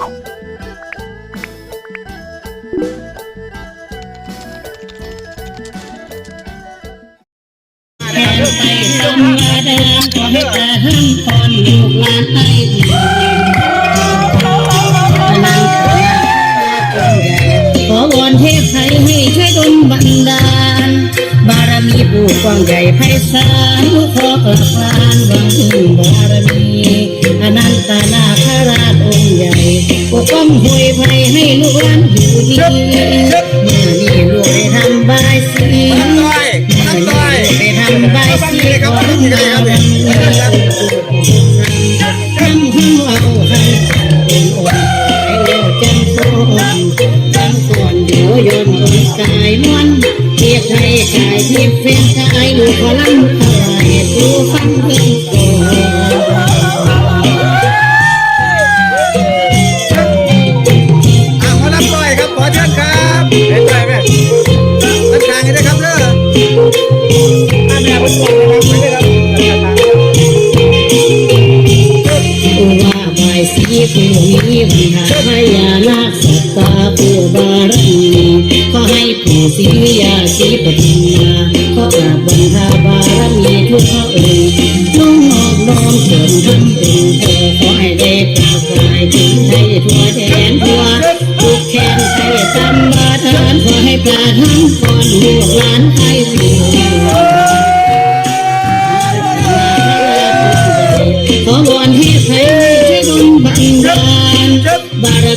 ขอให้ตาทั้งคนลูกหลานให้ดีนันขอวอนเทพไทยให้ช่วยดลบันดาล บารมีผู้กว้างใหญ่ไพศาลขอกราบลานหวังบารมี ปกป้องห่วยภัยให้ลูกหลานอยู่ดีเมื่อนี้ลูกได้ทำบายสีต้อยต้อยไปทำใบสีขอทำงานทำให้เอาให้เป็นอนให้เร็วจังโคนจังส่วนเดี๋ยวยนต์คนกายมวนเทียบให้กายเทียบเฟ้นกายลูกขอลำถวายดูฟังเพิ่งก่อน สียาสีปฐุมาขอกราบบรรดาบารมีทุกพระองค์น้องนอบน้อมเถิดทั้งองค์เธอขอให้ได้กราบไหว้ถึงให้ทั่วแทนทั่วทุกแขนให้สัมมาทานขอให้ปราทั้ง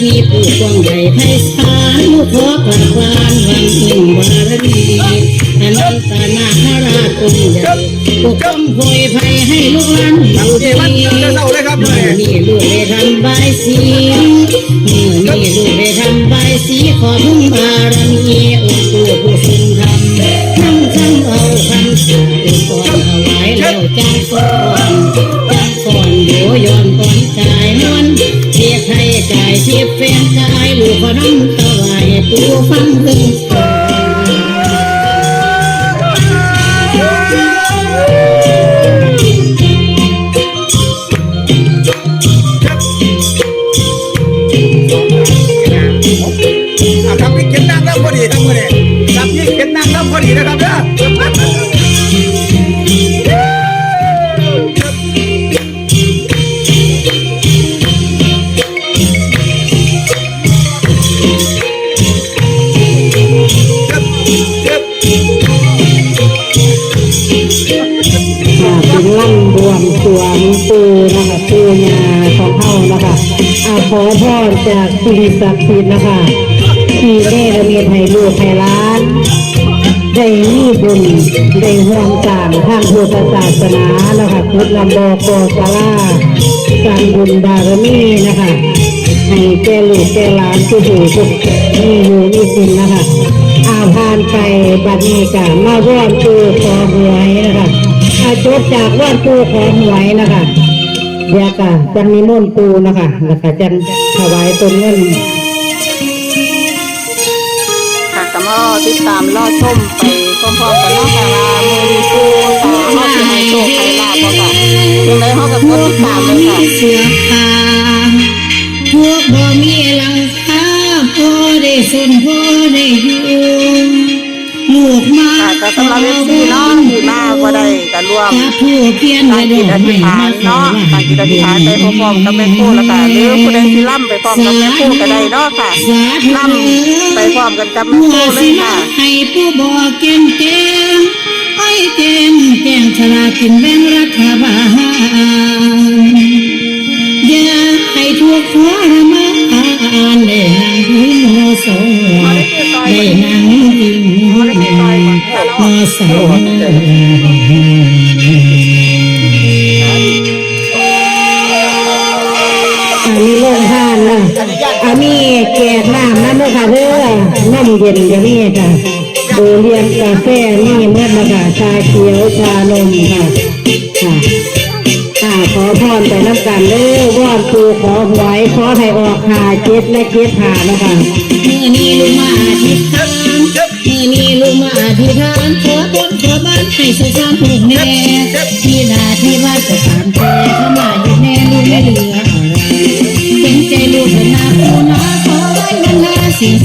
มีผู้กว้างใหญ่ไพศาลลูกขอกราบลานวังพึ่งบารมีอนันตนาคราชองค์ใหญ่ปกป้องโพยภัยให้ลูกหลานอยู่ดีเมื่อนี้ลูกได้ทำใบสี อาขอพรจากสิ่งศักดิ์สิทธิ์นะคะที่เนรมีให้ลูกให้ล้าน ได้มีบุญได้ห่วงสร้างทางพุทธศาสนานะคะพุทธลำบอกโกสาราสร้างบุญบารมีนะคะให้แก่ลูกแก่หลานทุกผู้ทุกมีอยู่มีกินนะคะอาพานไปบัดนี้กะมาร่วมตูขอหวยนะคะอาจบจากว่านตูขอหวยนะคะ เดี๋ยวกะจันนิมนต์ตูนะคะแล้วก็จันถวายต้นเงินค่ะก็มาติดตามรอชมไปพร้อมๆกันเนาะค่ะว่ามือดีปูต่อเฮาสิให้โชคให้ลาบบ่ค่ะยังไงเฮาก็กดติดตามเลยค่ะเสือขางพวกบ่มีหลังคาพอได้สนพอได้อยู่ ลูกมาค่ะก็สำหรับ FC เนาะที่มาบ่ได้ก็ร่วมตาผู้เพียนตั้งจิตอธิษฐานเนาะตั้งจิตอธิษฐานไปพร้อมๆกับแม่ครูแล้วก็หรือผู้ใดสิล่ำไปพร้อมกับแม่ครูก็ได้เนาะค่ะล่ำไปพร้อมกันกับแม่ครูเลยค่ะให้ผู้บอกเก่งเก่งไอ้เก่งแก่งฉลากินแบ่งรัฐบาลอย่าให้ทุกข์ทรมานได้นั่งพิงโมโสได้นั่งพิงโมโสอันนี้โรงทานนะอันนี้แกกน้ำนั่นนะคะเด้อน้ำเย็นจะนี่ค่ะโดเรียนกาแฟนี่เมื่อนะคะชาเขียวชานมค่ะค่ะค่ะขอพรไปน้ำกันเด้อวอนครูขอหวยขอให้ออกหาเจ็ดและเจ็ดหานะคะเมื่อนี้ลุงมาอธิษฐานเมื่อนี้ลุงมาอธิษฐานขอบน ขอบ้านให้สุขสันต์ลูกแน่ที่นาที่บ้านก็ตามแต่เข้ามาอยู่แน่ลูกไม่เหลืออะไรเป็นใจลูกเป็นนาค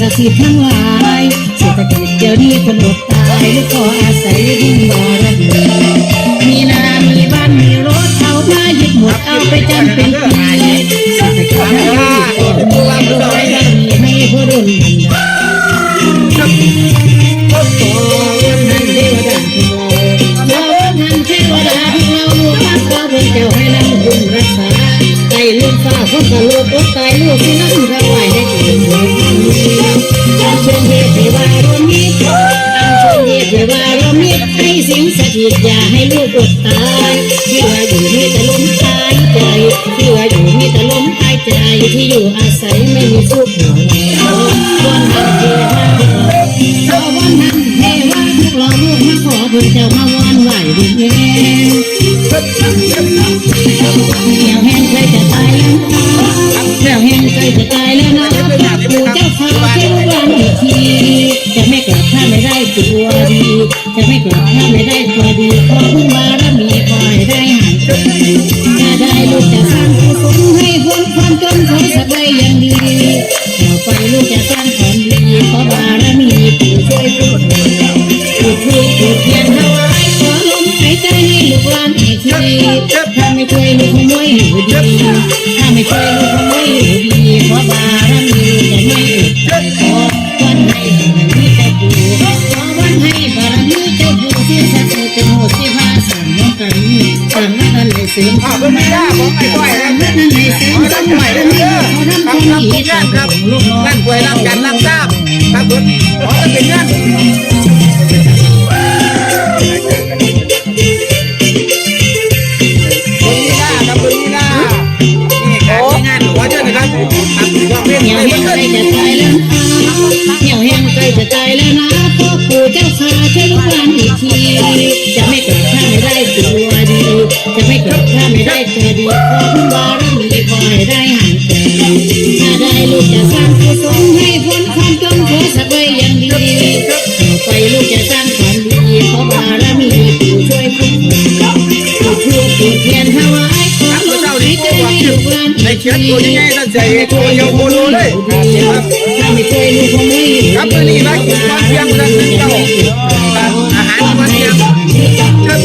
ศักดิ์สิทธิ์ทั้งหลายเศรษฐกิจเดี๋ยวนี้คนอดตายลูกขออาศัยบุญบารมีมีนา มีบ้าน มีรถเอามายึดหมดเอาไปจำเป็นปีเศรษฐกิจทั้งหลายก็มีรวยบารมีให้ผู้รุ่นพัน มาวันไหวดินแห่เหี่ยวแห้งเคยจะตายแล้วนะเหี่ยวแห้งเคยจะตายแล้วนะปู่เจ้าข้าเทวดาอีกทีจะไม่กลับถ้าไม่ได้ตัวดี จะไม่กลับถ้าไม่ได้ตัวดีขอบุญบารมีคอยได้หายไปถ้าได้ลูกจะสร้างกุศลให้พ้นความจนขอสักใบอย่างดีต่อไปลูกจะ หลานอีถ้าไม่ช่วยลูกขโมยอยู่ดีถ้าไม่ช่วยลูกขโมยอยู่ดีขอบารมีจะไม่อึดขอวันให้บารมีจ้าปู่ขอวันให้บารมีจ้าปู่ที่สักดิ์สิทธิ์เป็นโหดที่พาสั่งน้องกันสั่งว่ากันเลยเสริมอ้าวเพิ่นมีหน้าของไอ้ก้อยนะนั่นเลยเสริมสั่งใหม่แล้วนี่เขาทำคครันบดีครับทุกต่งานครับลูกน้องนั่นป่วยรับการรับทราบครับเพิ่นขอจะเป็นงาน จะตายแล้วนะเหี่ยวแห้งใกล้จะตายแล้วนะพ่อปู่เจ้าขาช่วยลูกหลานอีกทีจะไม่กลับข้าไม่ได้ตัวดี จะไม่กลับข้าไม่ได้ตัวดีขอบุญบารมีคอยได้ห่างไกลถ้าได้ลูกจะสร้างกุศลให้ ให้ลูกหลานเขียนตัวยังไงท่นใส่ตัวยาวโมโลเลยครับถ้าไม่ช่วยลูกคงไม่อยู่ครับมื้อนี้มากินข้าวเที่ยงกันนึงเจ้าอาหารวันเที่ยงครับ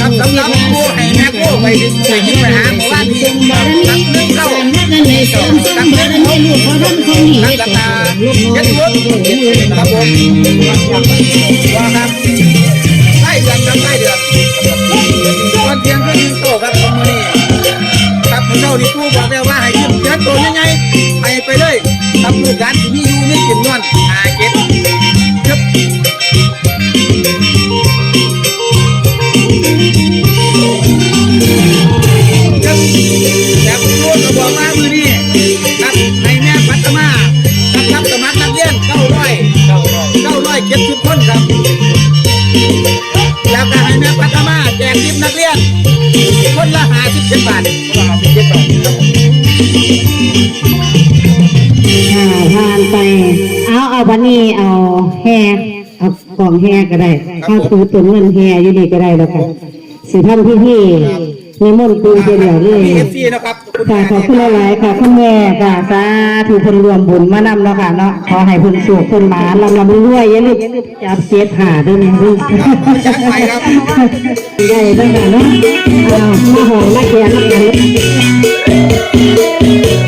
ครับสำหรับผู้ให้แม่ผู้ไปไปยิงไปหาหมู่บ้านที่ครับนึงเก้าครับเล่นผมครับกระตาย็ดวุ้นครับผมว่าครับไล่เดือนครับไล่เดือนวันเที่ยงก็ ครับเจ้าที่ผู้บอกแล้วว่าให้ขึ้นเจ็ดตัวยังไง ไป เอาเอาวันนี้เอาแฮเอากล่องแฮก็ได้เอาตูตุนเงินแฮอยู่นี่ก็ได้แล้วกันสิท่านพี่พี่นิมนต์ปูเดียวเลยเอฟซีนะครับค่ะขอบคุณหลายๆค่ะคุณแม่ค่ะสาธุคนรวมบุญมานำเนาะค่ะเนาะขอให้เพิ่นสุขเพิ่นหมาลำลำรวยอย่าลืมจับเจ็ดหาด้วยนะลูกจัดไปครับใหญ่ด้วยค่ะเนาะเอามาหอมมาแกนมากัน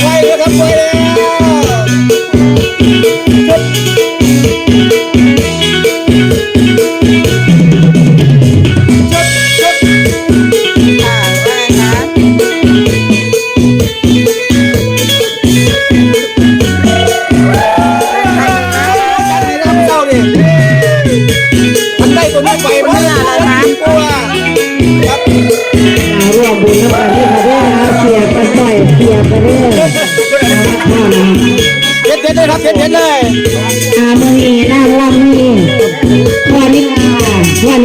ไปเลยครับไปเลย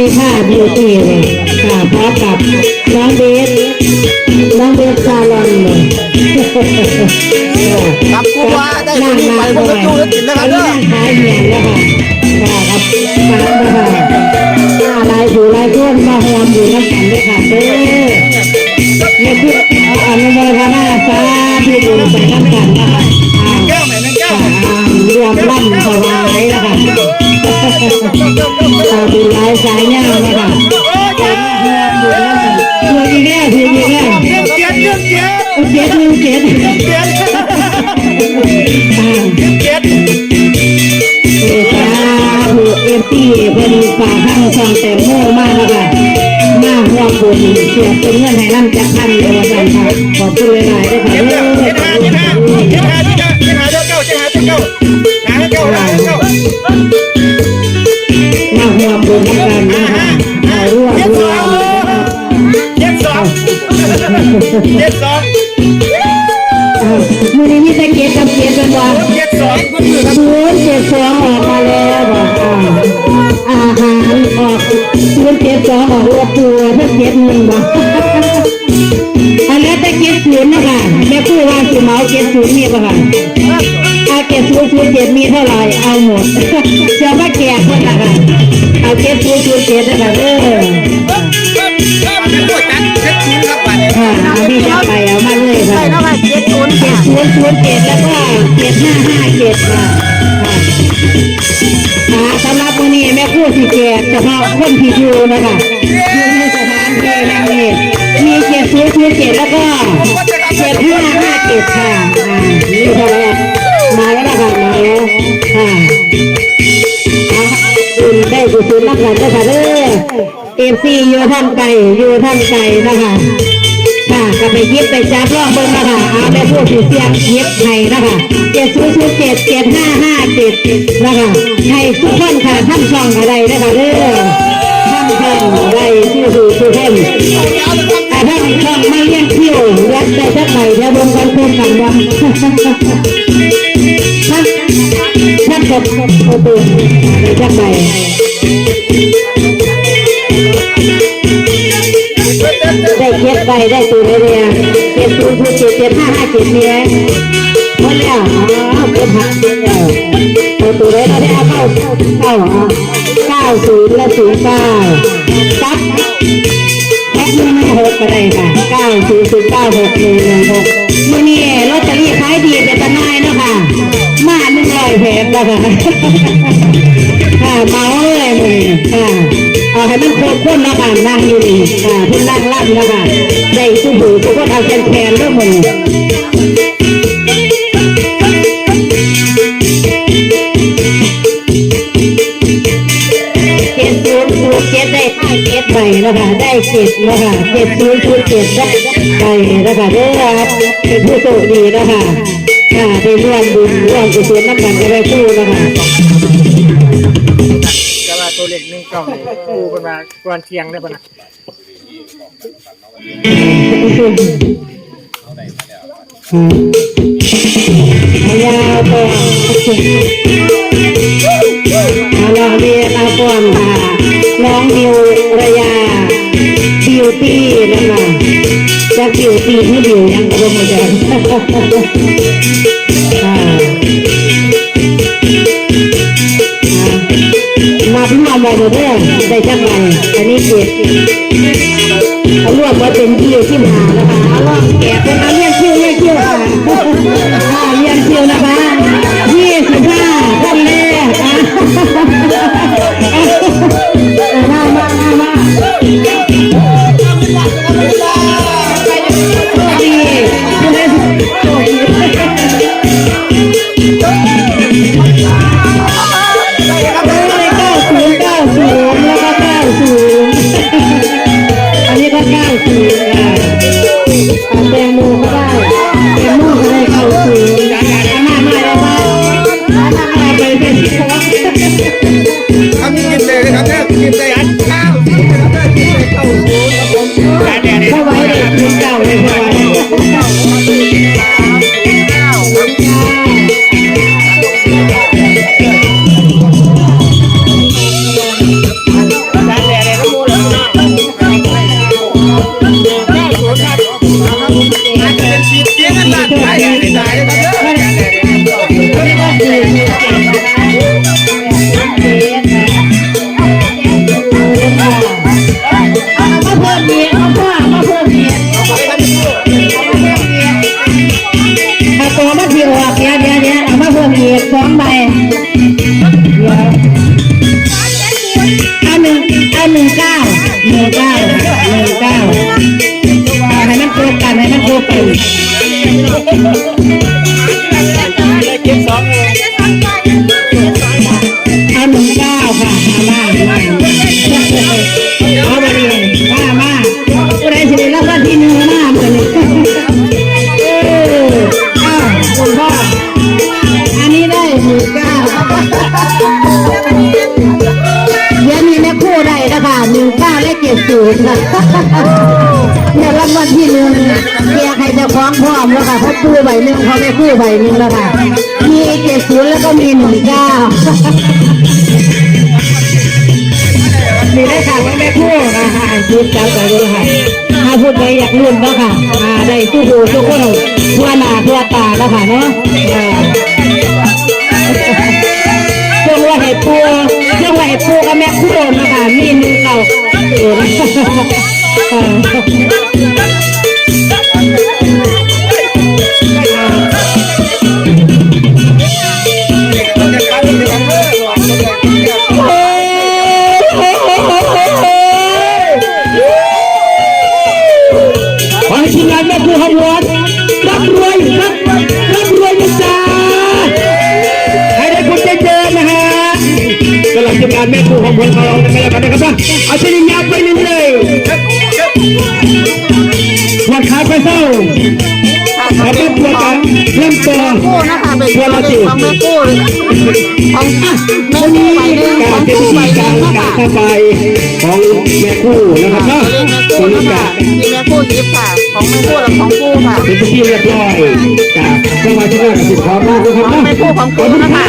นี้ค่ะบิวตี้เลยค่ะพร้อมกับน้องเบสน้องเบสซาลอนเลยครับกูว่าได้ตัวนี้ไปผมก็ดูแล้วกินนะครับเด้อขายเหียนแล้วค่ะค่ะครับมาแล้วค่ะหน้าลายผูลายก้นมาหอมอยู่น้ำกันด้วยค่ะเด้อในที่เอาอนุโมทนาสาธุบุญบุญไปน้ำกันนะคะอ่าแก้วไหนนั่นแก้วอ่ารวมร่ำถวายนะคะ ตาบุญหลายสายย่างนะคะรวมอีกแล้วถืออีกแล้วเรื่องเกียรเรื่องเกียรเจ็ดหนึ่งเจ็ดเกียรอ่าเกียรเอตาถูกเอฟซีเป็นฝ่าข้างช่องแต่โม่มากนะคะมาร่วมบุญเสียเป็นเงินให้น้ำจากพันเดียวกันค่ะขอบคุณหลายๆด้วยค่ะ ร่วมบุญกันนะคะมาร่วมรวมนะคะเกียรสองเกียรสองอ่ามือนี้มีแต่เกียรติกับเกียรติกันว่าเกียรสองศูนย์เจ็ดสองออกมาแล้วบอกอ่าอาหารออกศูนย์เจ็ดสองออกรวตัวเพื่อเจ็ดหนึ่งบอกอันแล้วแต่เจ็ดศูนย์นะคะแม่คู่ว่าสิเมาเจ็ดศูนย์มีป่ะคะ เจ็ดศูนย์ศูนย์เจ็ดมีเท่าไหร่เอาหมดจะมาแจกคนละค่ะเอาเจ็ดศูนย์ศูนย์เจ็ดนะคะเด้อเป็นผู้จัดเช็ดชิ้นครับบัตรค่ะเอาพี่จะไปเอามาเลยค่ะเจ็ดศูนย์เจ็ดศูนย์ศูนย์เจ็ดแล้วก็เจ็ดห้าห้าเจ็ดค่ะค่ะสำหรับวันนี้แม่คู่สิแจกเฉพาะคนที่อยู่นะคะอยู่ในสถานที่แห่งนี้มีเจ็ดศูนย์ศูนย์เจ็ดแล้วก็เจ็ดห้าห้าเจ็ดค่ะอ่านี่เท่าไหร่ มาแล้วนะคะมาแล้วค่ะอาคุณได้กุศลรับกันด้วยค่ะเด้อเอฟซีอยู่ท่านไกลอยู่ท่านไกลนะคะค่ะก็ไปยิบไปจับรอบเบิ้งนะคะเอาไปพูดถึงเสียงยิบให้นะคะเจ็ดศูนย์ศูนย์เจ็ดเจ็ดห้าห้าเจ็ดนะคะให้ทุกคนค่ะท่านช่องอะไรนะคะเด้อท่านช่องอะไรชื่อคือทุกคน แต่ท่านช่องไม่เลี้ยงคิวยัดได้จักไหนเดี๋ยวเบงกันเพิ่มกันวันท่านท่านกดประตูได้จักไหนได้เก็บไปได้ตัวเลยเนี่ยเก็บศูนย์ศูนย์เจ็ดเจ็ดห้าห้าเจ็ดเนี่ยหมดแล้วอ๋อเก็บหักเก็บแล้วตัวตัวเลยเราได้เอาเข้าเข้าอะเก้าศูนย์และศูนย์เก้าซับ แพ็คหนึ่งหกก็ได้ค่ะเก้าศูนย์ศูนย์เก้าหกหนึ่งหนึ่งหกมื่อนี้ลอตเตอรี่ขายดีเป็นตะนายเนาะค่ะ มาหนึ่งร้อยแผงแล้วค่ะค่ะเมาเลยมือนี้ค่ะเอาให้มันครบคนแล้วค่ะนั่งอยู่นี่ค่ะพุ่นนั่งรับแล้วค่ะได้ทุกผู้ทุกคนเอาแคนแคนเรื่องมือ ด้ห้าเจ็ดใบแล้วค่ะได้เจ็ดแล้วค่ะเจ็ดศูนย์ศูนย์เจ็ดได้ใบแล้วค่ะได้รับเป็นผู้โชคดีแล้วค่ะค่ะได้ร่วมบุญร่วมกุศลน้ำกันกันได้คู่แล้วค่ะแต่ว่าตัวเล็กหนึ่งกล่องกูเป็นมาก่อนเที่ยงได้ปะนะพยาวตัวอาลองเรียนอาปอนค่ะ น้องบิวระยาบิวตี้นะคะจะบิวตี้ที่บิวยังระโดดเดินค่ะนับรวมไปหมดเลยได้จังไงอันนี้เจ็ดเอารวมมาเป็นที่ที่หานะคะเอาลองแกะเป็นเอาเลี้ย หนึ่งเขาไม่คู่ใบหนึ่งแล้วค่ะ มีเจ็ดศูนย์แล้วก็มีหนึ่งเก้ามีได้ข่าวว่าแม่คู่นะคะพูดจับไปเลยค่ะถ้าพูดไปอยากรุ่นก็ค่ะอ่าได้ตู้ดูทุกคนทั่วหน้าทั่วตาแล้วค่ะเนาะอ่าช่วงว่าให้ปูช่วงว่าให้ปูกับแม่คู่นะคะมีหนึ่งเก่าานแม่คู่ขบวนของเราจะไม่ล้วกันนะครับนะเอาชนิดยาวไปเรื่อยๆวันขายไปเศร้าขอเป็นตัวขกัอนงเริ่มตัวคู่นะคะเป็นตัวเลขของแม่คู่ของแม่คู่ใบหนึ่งขกาอรงเป็นคู่ใบหนึ่งนะการคะสบายของแม่คู่นะครับเนาะเลขแม่ตรคู่งนะนี้คะจะที่แม่คู่ยิบค่ะ ของแม่คู่และของคู่ค่ะ เป็นที่เรียบร้อยจากจังหวัดที่น่กับสิบพร้อมนะครับของแม่คู่ของคู่นะคะ